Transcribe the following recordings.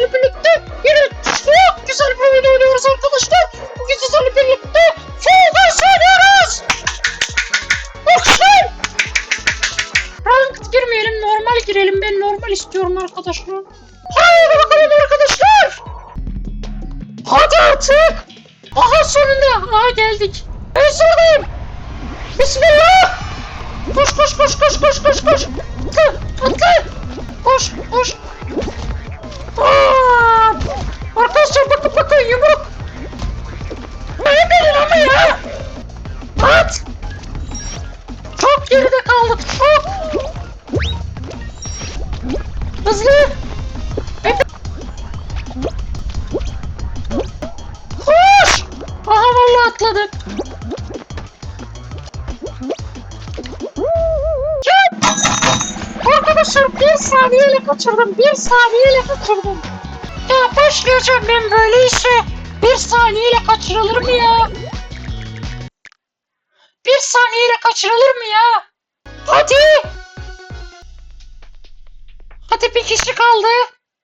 sizlerle birlikte yine çok güzel bir oyun oynuyoruz arkadaşlar. Bugün sizlerle birlikte Fall Guys oynuyoruz. Okşay! Ranked girmeyelim, normal girelim. Ben normal istiyorum arkadaşlar. Haydi bakalım arkadaşlar. Hadi artık. Aha sonunda. Aha geldik. Ben sıradayım. Bismillah. Koş koş koş koş koş koş koş. Gel. Arkadaşlar bir saniyeyle kaçırdım. Bir saniyeyle kaçırdım. Ya başlayacağım ben böyle işe. Bir saniyeyle kaçırılır mı ya? Bir saniyeyle kaçırılır mı ya? Hadi. Hadi bir kişi kaldı.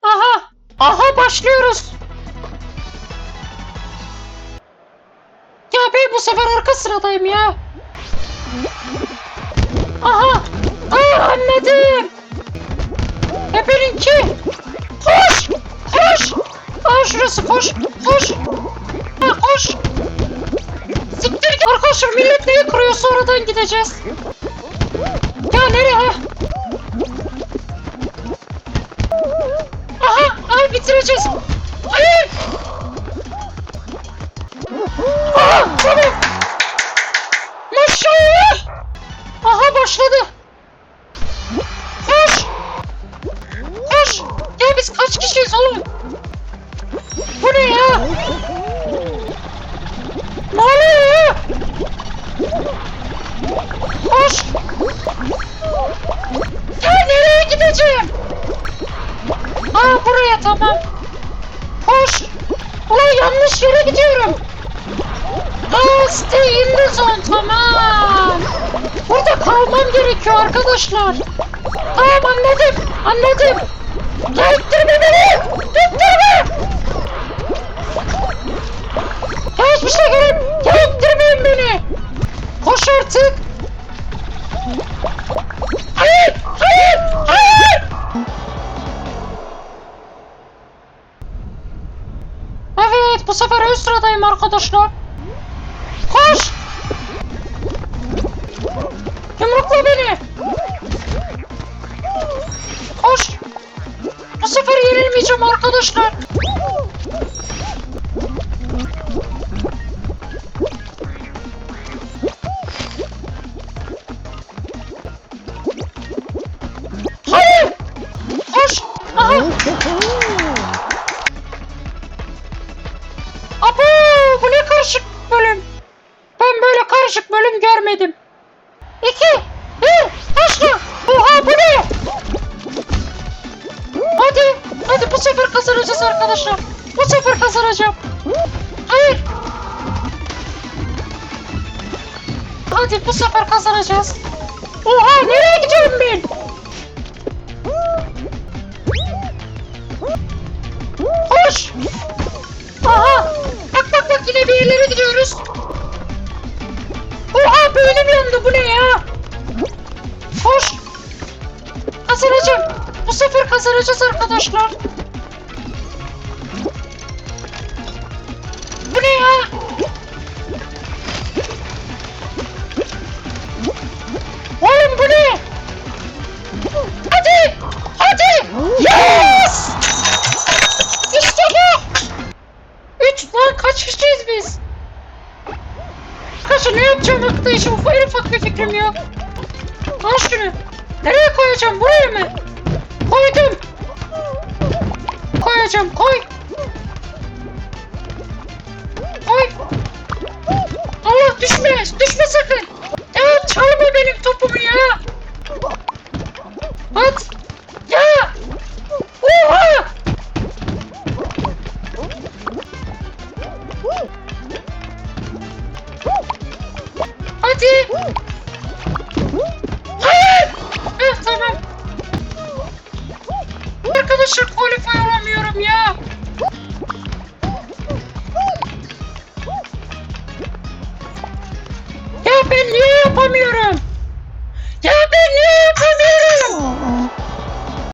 Aha. Aha başlıyoruz. Bu sefer arka sıradayım ya. Aha. Aa anladım. Ebeninki. Koş. Koş. Aa şurası koş. Koş. Ha koş. Siktir git. Arkadaşlar millet neyi kırıyor sonradan gideceğiz. Ya nereye ha? Aha. Ay bitireceğiz. Hayır. Tamam. Maşallah. Aha başladı. Koş. Koş. Ya biz kaç kişiyiz oğlum? Bu ne ya? Ne oluyor ya? Koş. Ya nereye gideceğim? Aa buraya tamam. Koş. Ulan yanlış yere gidiyorum. Aa stay in the zone tamam. Burada kalmam gerekiyor arkadaşlar. Tamam anladım. Anladım. Ya beni. İttirme. Ya hiçbir şey gerek. Ya beni. Koş artık. Hayır. Hayır. Hayır. Evet bu sefer ön sıradayım arkadaşlar. Koş. Yumrukla beni. Görmedim. İki, bir, başla. Oha bu ne? Hadi, hadi bu sefer kazanacağız arkadaşlar. Bu sefer kazanacağım. Hayır. Hadi bu sefer kazanacağız. Oha nereye gidiyorum ben? Koş. Bu ne ya? Koş. Kazanacağım. Bu sefer kazanacağız arkadaşlar. Yok. Al şunu. Nereye koyacağım? Buraya mı? Koydum. Koyacağım. Koy. Koy. Allah düşme. Düşme sakın. Yapamıyorum?